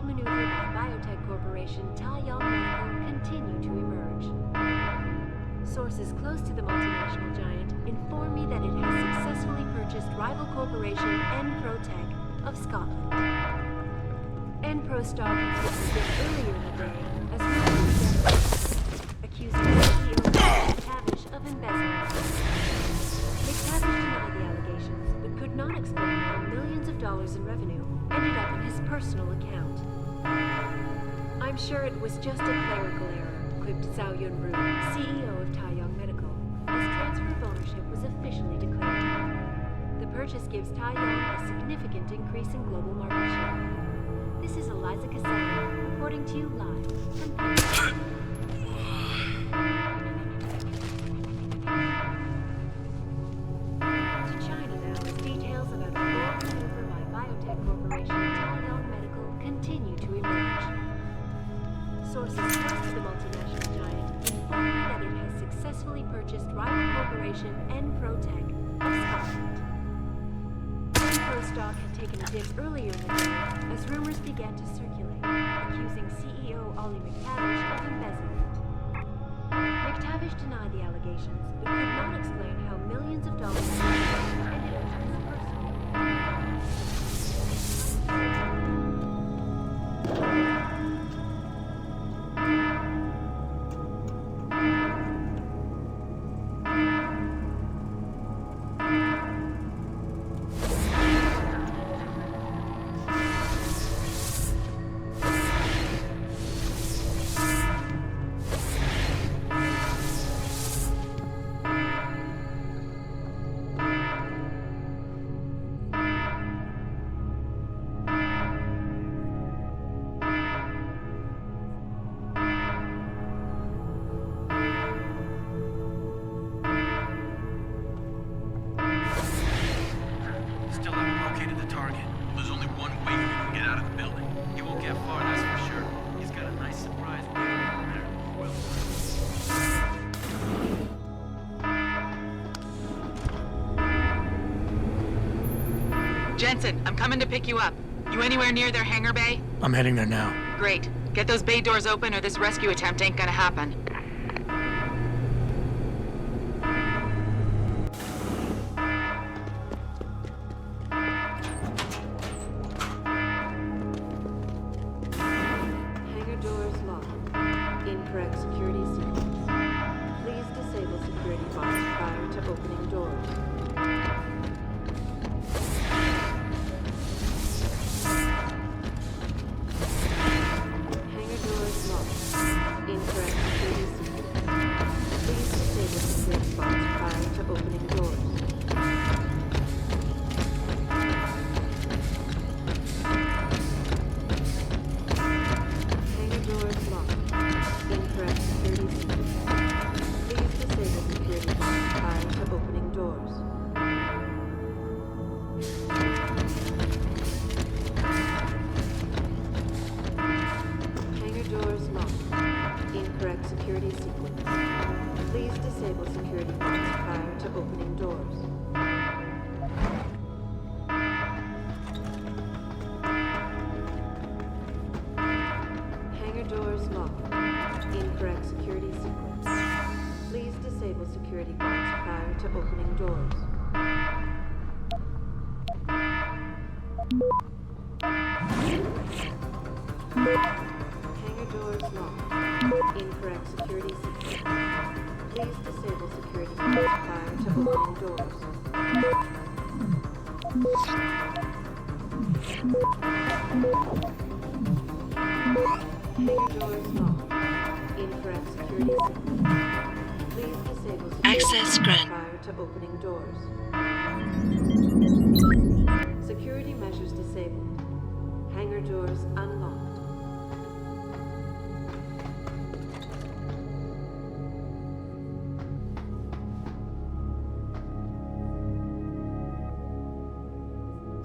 Bold maneuver by biotech corporation Taiyang Medical continue to emerge. Sources close to the multinational giant inform me that it has successfully purchased rival corporation Enprotech of Scotland. Enpro stock bit earlier in the day as accusing CEO McTavish of embezzlement. McTavish denied the allegations, but could not explain how millions of dollars in revenue ended up in his personal account. I'm sure it was just a clerical error, quipped Zhao Yunru, CEO of Taiyang Medical, as transfer of ownership was officially declared. The purchase gives Taiyang a significant increase in global market share. This is Eliza Cassell, reporting to you live successfully purchased rival corporation Enprotech of Scotland. Stock had taken a dip earlier in the day as rumors began to circulate, accusing CEO Ollie McTavish of embezzlement. McTavish denied the allegations, but could not explain how millions of dollars Jensen, I'm coming to pick you up. You anywhere near their hangar bay? I'm heading there now. Great. Get those bay doors open or this rescue attempt ain't gonna happen. Hangar doors locked. Incorrect security sequence. Please disable security box prior to opening doors. Opening doors. Hangar doors locked. Incorrect security sequence. Please disable security box prior to opening doors. Hangar doors locked. Incorrect security sequence. Access grant. prior to opening doors. Security measures disabled. Hangar doors unlocked.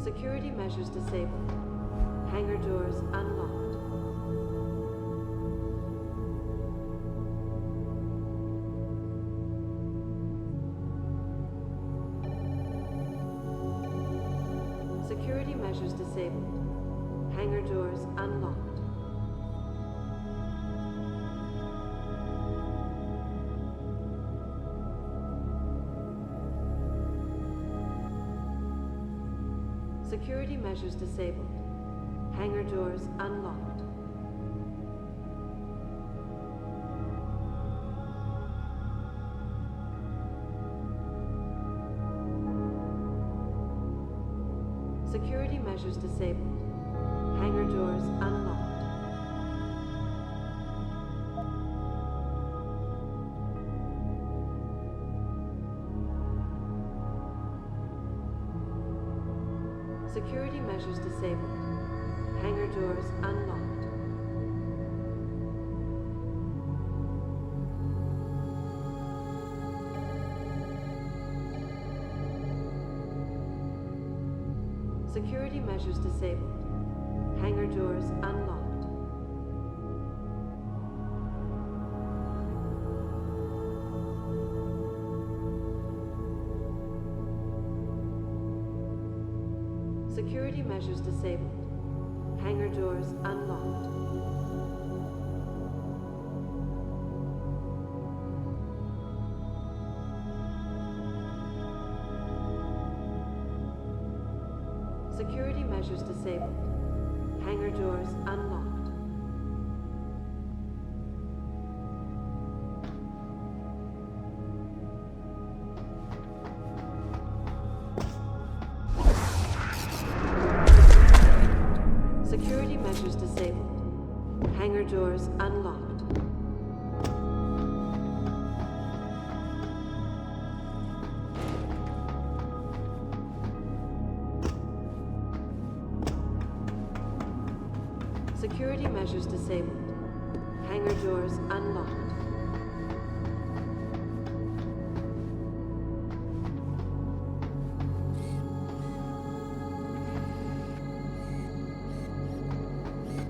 Security measures disabled. Hangar doors unlocked. Measures disabled. Hangar doors unlocked. Security measures disabled. Hangar doors unlocked. Measures disabled. Hangar doors unlocked. Security measures disabled. Hangar doors unlocked. Security measures disabled. Hangar doors unlocked. Security measures disabled. Hangar doors unlocked. Measures disabled. Hangar doors unlocked. Security measures disabled. Hangar doors unlocked. Security measures disabled. Hangar doors unlocked.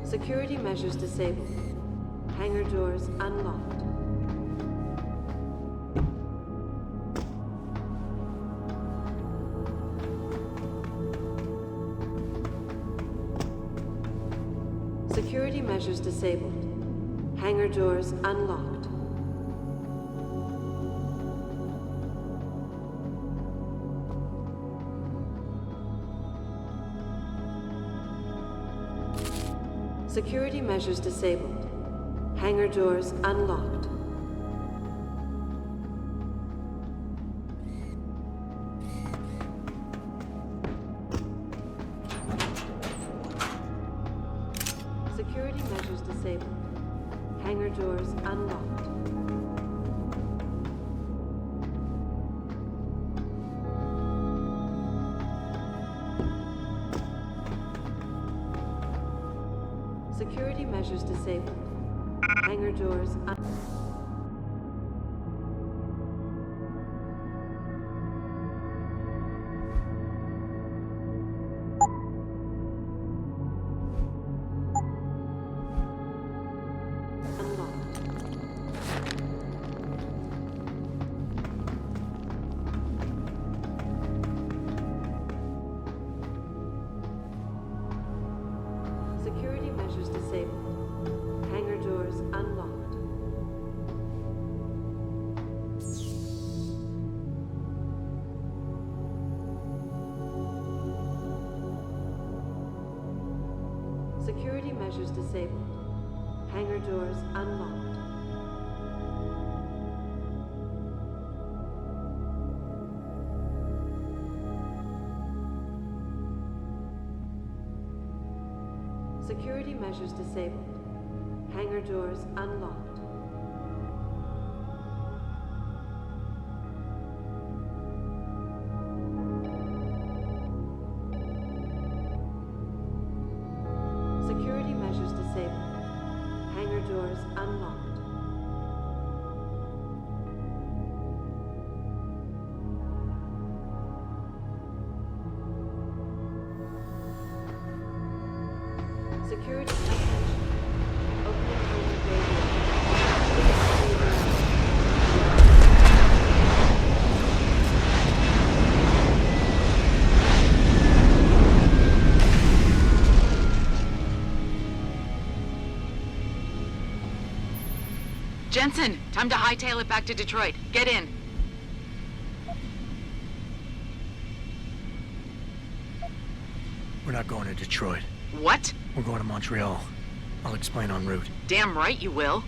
Security measures disabled. Hangar doors unlocked. Measures disabled. Hangar doors unlocked. Security measures disabled. Hangar doors unlocked. Security measures disabled. Hangar doors unlocked. Security measures disabled. Hangar doors unlocked. Security measures disabled. Hangar doors unlocked. Security measures disabled. Hangar doors unlocked. Security Jensen, time to hightail it back to Detroit. Get in. We're not going to Detroit. What? We're going to Montreal. I'll explain en route. Damn right you will.